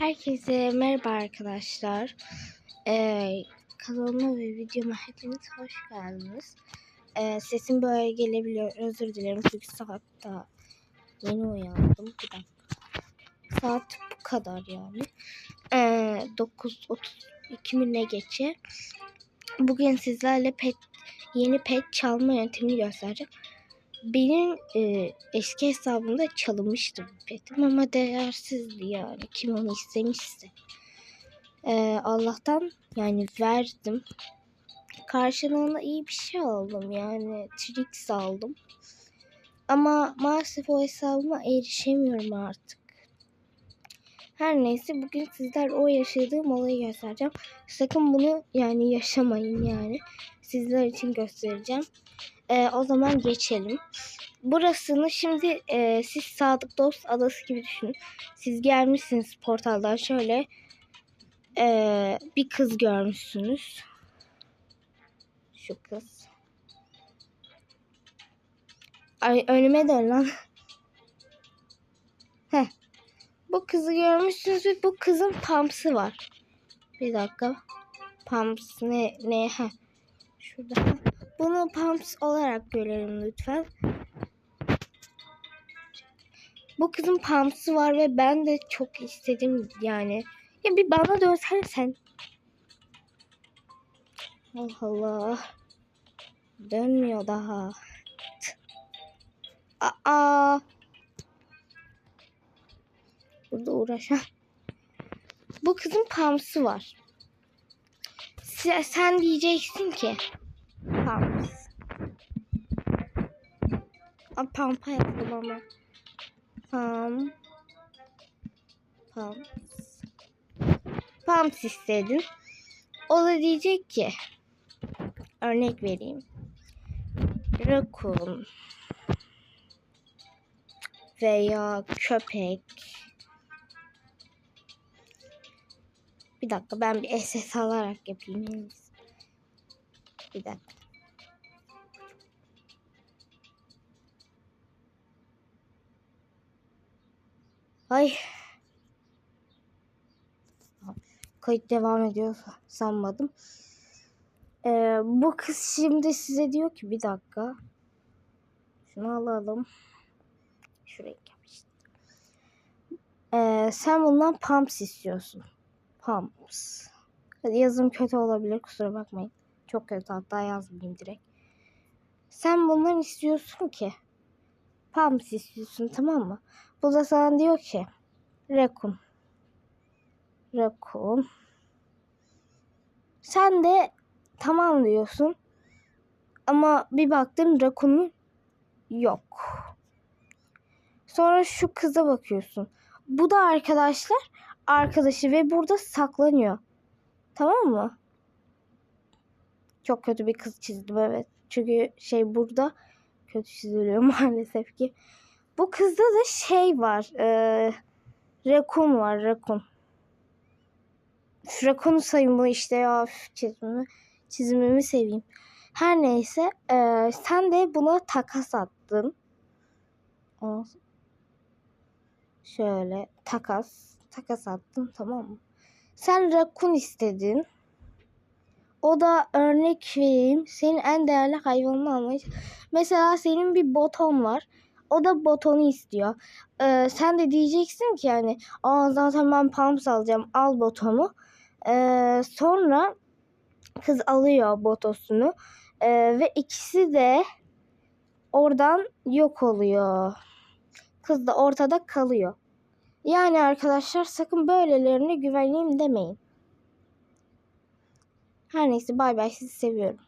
Herkese merhaba arkadaşlar. Ee, kanalıma ve videoma hepiniz hoş geldiniz. Ee, sesim böyle gelebiliyor. Özür dilerim çünkü saat daha yeni uyandım. Bir dakika. Saat bu kadar yani. Ee, 9.32 mi ne geçe. Bugün sizlerle pet yeni pet çalma yöntemini göstereceğim. Benim e, eski hesabımda çalınmıştı bu petim ama değersizdi yani. Kim onu istemişse. E, Allah'tan yani verdim. Karşılığında iyi bir şey aldım yani. Trix aldım. Ama maalesef o hesabıma erişemiyorum artık. Her neyse bugün sizler o yaşadığım olayı göstereceğim. Sakın bunu yani yaşamayın yani. Sizler için göstereceğim. Ee, o zaman geçelim. Burasını şimdi e, siz Sadık Dost Adası gibi düşünün. Siz gelmişsiniz portaldan şöyle e, bir kız görmüşsünüz. Şu kız. Ay önüme dön lan. Heh. Bu kızı görmüşsünüz ve bu kızın pamsı var. Bir dakika. Pams ne ne ha. Şurada. Bunu pumps olarak görelim lütfen. Bu kızın pumps'ı var ve ben de çok istedim yani. Ya bir bana dönsene sen. Allah Allah. Dönmüyor daha. Aa. Burada uğraşan. Bu kızın pumps'ı var. Sen, diyeceksin ki Pumps. A pampa yaptım ama. Pam. Pumps. Pumps istedin. O da diyecek ki. Örnek vereyim. Rakun. Veya köpek. Bir dakika ben bir SS alarak yapayım. Bir dakika. Ay. Kayıt devam ediyor sanmadım. Ee, bu kız şimdi size diyor ki bir dakika. Şunu alalım. Şuraya yapıştır. Ee, sen bundan pumps istiyorsun. Hadi yazım kötü olabilir kusura bakmayın. Çok kötü hatta yazmayayım direkt. Sen bundan istiyorsun ki. Pumps istiyorsun tamam mı? Bu da sana diyor ki Rekun. Rekun. Sen de tamam diyorsun. Ama bir baktın Rakun'un yok. Sonra şu kıza bakıyorsun. Bu da arkadaşlar arkadaşı ve burada saklanıyor. Tamam mı? Çok kötü bir kız çizdim evet. Çünkü şey burada kötü çiziliyor maalesef ki. Bu kızda da şey var. E, Rekun var. Rekun. Rekunu sayın bu işte ya çizimimi, çizimimi seveyim. Her neyse e, sen de buna takas attın. Şöyle takas. Takas attın tamam mı? Sen rakun istedin. O da örnek vereyim. Senin en değerli hayvanını almayı. Mesela senin bir boton var. O da botonu istiyor. Ee, sen de diyeceksin ki yani Aa, zaten ben pumps alacağım al botonu. Ee, sonra kız alıyor botosunu. Ee, ve ikisi de oradan yok oluyor. Kız da ortada kalıyor. Yani arkadaşlar sakın böylelerine güveneyim demeyin. Her neyse bay bay sizi seviyorum.